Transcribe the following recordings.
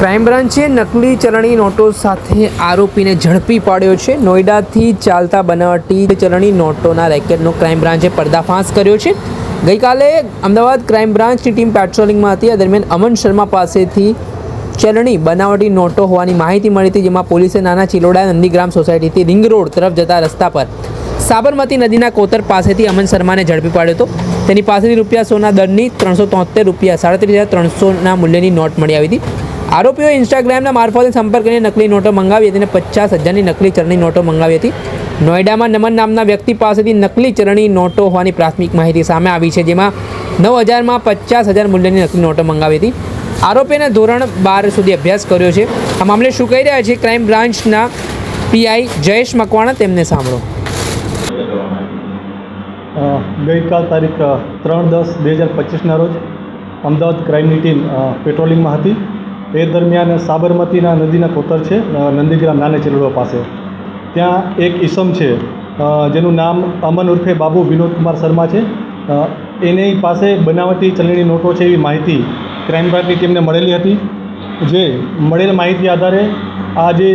Crime બ્રાન્ચે નકલી ચલણી નોટો સાથે આરોપીને ઝડપી પાડ્યો છે. નોઈડાથી ચાલતા બનાવટી ચલણી નોટોના રેકેટનો ક્રાઇમ બ્રાન્ચે પર્દાફાશ કર્યો છે. ગઈકાલે અમદાવાદ ક્રાઇમ બ્રાન્ચની ટીમ પેટ્રોલિંગમાં હતી. આ દરમિયાન અમન શર્મા પાસેથી ચલણી બનાવટી નોટો હોવાની માહિતી મળી હતી, જેમાં પોલીસે નાના ચિલોડા નંદીગ્રામ સોસાયટીથી રિંગ રોડ તરફ જતા રસ્તા પર સાબરમતી નદીના કોતર પાસેથી અમન શર્માને ઝડપી પાડ્યો હતો. તેની પાસેથી રૂપિયા સોના દરની ત્રણસો તોતેર, રૂપિયા સાડત્રીસ હજાર ત્રણસોના મૂલ્યની નોટ મળી આવી હતી. આરોપીઓએ ઇન્સ્ટાગ્રામના મારફતે સંપર્ક કરીને નકલી નોટો મંગાવી હતી અને પચાસ હજારની નકલી ચલણી નોટો મંગાવી હતી. નોઈડામાં નમન નામના વ્યક્તિ પાસેથી નકલી ચલણી નોટો હોવાની પ્રાથમિક માહિતી સામે આવી છે, જેમાં નવ હજારમાં પચાસ હજાર મૂલ્યની નકલી નોટો મંગાવી હતી. આરોપીને ધોરણ બાર સુધી અભ્યાસ કર્યો છે. આ મામલે શું કહી રહ્યા છે ક્રાઇમ બ્રાન્ચના પીઆઈ જયેશ મકવાણા તેમને સાંભળો. ગઈકાલ તારીખ ત્રણ દસ બે હજાર પચીસના રોજ અમદાવાદ ક્રાઇમની ટીમ પેટ્રોલિંગમાં હતી. એ દરમિયાન સાબરમતીના નદીના કોતર છે નંદીગ્રામ નાને ચેલડો પાસે. ત્યાં એક ઈસમ છે જેનું નામ અમન ઉર્ફે બાબુ વિનોદકુમાર શર્મા છે. એની પાસે બનાવટી ચલણી નોટો છે એવી માહિતી ક્રાઇમ બ્રાન્ચની ટીમને મળેલી હતી. જે મળેલ માહિતી આધારે આ જે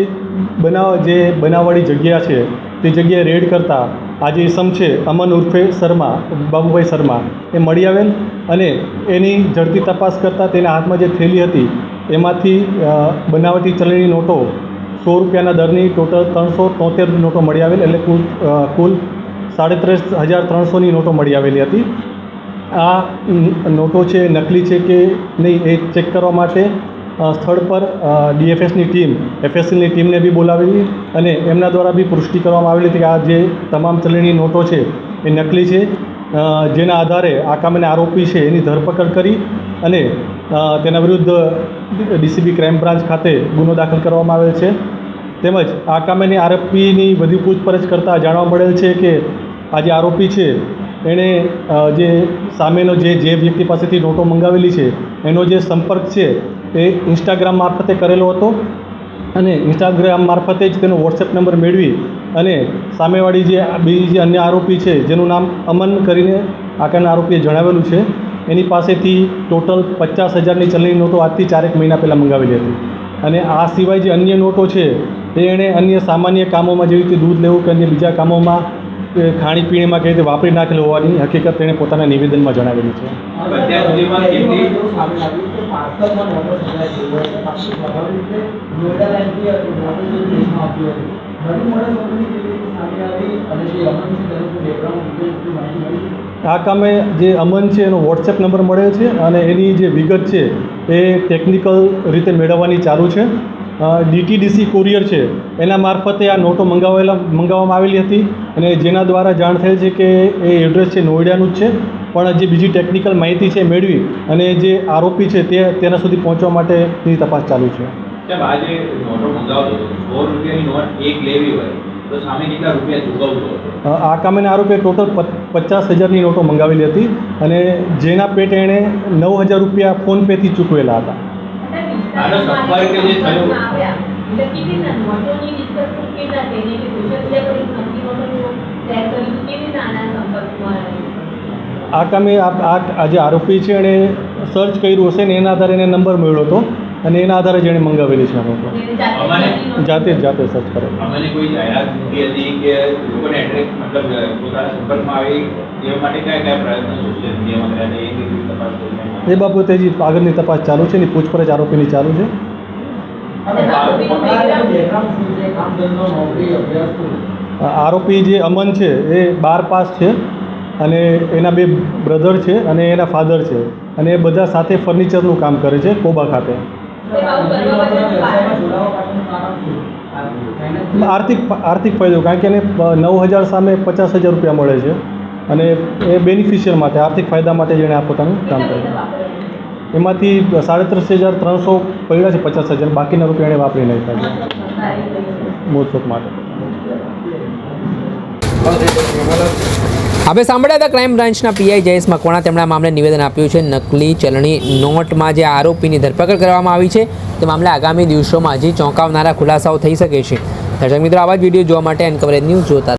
બનાવ, જે બનાવવાળી જગ્યા છે, તે જગ્યાએ રેડ કરતાં આ જે ઇસમ છે, અમન ઉર્ફે શર્મા, બાબુભાઈ શર્મા, એ મળી આવેલ અને એની ઝડપી તપાસ કરતાં તેના હાથમાં જે થેલી હતી એમાંથી બનાવટી ચલણી નોટો સો રૂપિયાના દરની ટોટલ ત્રણસો તોતેર નોટો મળી આવેલ એટલે કુલ કુલ સાડત્રીસ હજાર ત્રણસોની નોટો મળી આવેલી હતી. આ નોટો છે, નકલી છે કે નહીં એ ચેક કરવા માટે સ્થળ પર ડીએફએસની ટીમ, એફએસએલની ટીમને બી બોલાવેલી અને એમના દ્વારા બી પુષ્ટિ કરવામાં આવેલી હતી કે આ જે તમામ ચલણી નોટો છે એ નકલી છે. જેના આધારે આકામને આરોપી છે એની ધરપકડ કરી અને તેના વિરુદ્ધ ડીસીબી ક્રાઇમ બ્રાન્ચ ખાતે ગુનો દાખલ કરવામાં આવેલ છે. તેમજ આ કામેની આરોપીની વધુ પૂછપરછ કરતાં જાણવા મળેલ છે કે આ જે આરોપી છે, એણે જે સામેનો જે જે વ્યક્તિ પાસેથી નોટો મંગાવેલી છે, એનો જે સંપર્ક છે, એ ઇન્સ્ટાગ્રામ મારફતે કરેલો હતો. અને ઇન્સ્ટાગ્રામ મારફતે જ તેનો વોટ્સએપ નંબર મેળવી અને સામેવાળી જે બીજી જે અન્ય આરોપી છે, જેનું નામ અમન કરીને આકારના આરોપીએ જણાવેલું છે. એની પાસેથી ટોટલ પચાસ હજારની ચલણી નોટો આજથી ચારેક મહિના પહેલાં મંગાવેલી હતી. અને આ સિવાય જે અન્ય નોટો છે એ એણે અન્ય સામાન્ય કામોમાં જેવી રીતે દૂધ લેવું કે અન્ય બીજા કામોમાં ખાણીપીણીમાં કેવી રીતે વાપરી નાખેલ હોવાની હકીકત તેણે પોતાના નિવેદનમાં જણાવેલી છે. અત્યાર સુધીમાં કેટલી? આ કામે જે અમન છે, એનો વોટ્સએપ નંબર મળ્યો છે અને એની જે વિગત છે, એ ટેકનિકલ રીતે મેળવવાની ચાલુ છે. ડીટીડીસી કુરિયર છે, એના મારફતે આ નોટો મંગાવેલા, મંગાવવામાં આવેલી હતી અને જેના દ્વારા જાણ થયેલ છે કે એ એડ્રેસ છે નોઈડાનું જ છે. પણ જે બીજી ટેકનિકલ માહિતી છે મેળવી અને જે આરોપી છે તે તેના સુધી પહોંચવા માટેની તપાસ ચાલુ છે. આજે નોટો રૂપિયાની નોટ એક લેવી હોય. તો સામે કેટલા રૂપિયા ચૂકવતો હતો? અ, આ કામે આરોપીએ ટોટલ પચાસ હજારની નોટો મંગાવેલી હતી અને જેના પેટે એણે નવ હજાર રૂપિયા ફોનપેથી ચૂકવેલા હતા. આનો સંપર્ક જે થયો? આ કામે આ જે આરોપી છે એણે સર્ચ કર્યું હશે ને એના આધારે એને નંબર મળ્યો હતો અને એના આધારે જ એણે મંગાવેલી છે આ નોટો. જાતે જ જાતે સર્ચ કરે. એ કરી બાબતે જે આગળની તપાસ ચાલુ છે એની પૂછપરછ આરોપીની ચાલુ છે? આરોપી જે અમન છે એ બાર પાસ છે અને એના બે બ્રધર છે અને એના ફાધર છે અને એ બધા સાથે ફર્નિચરનું કામ કરે છે કોબા ખાતે. આર્થિક આર્થિક ફાયદો, કારણ કે એને નવ હજાર સામે પચાસ હજાર રૂપિયા મળે છે. અને એ બેનિફિશિયર માટે, આર્થિક ફાયદા માટે જેણે આ પોતાનું કામ કર્યું એમાંથી સાડત્રીસ હજાર ત્રણસો પડ્યા છે પચાસ હજાર. બાકીના રૂપિયા એણે વાપરી નાખ્યા છે. મોજશોખ માટે. હવે સાંભળ્યા હતા ક્રાઇમ બ્રાન્ચના પીઆઈ જયેશ મકવાણા. તેમણે મામલે નિવેદન આપ્યું છે. નકલી ચલણી નોટમાં જે આરોપીની ધરપકડ કરવામાં આવી છે, તે મામલે આગામી દિવસોમાં હજી ચોંકાવનારા ખુલાસાઓ થઈ શકે છે. દર્શક મિત્રો, આવા જ વીડિયો જોવા માટે એન્કવરેજ ન્યૂઝ જોતા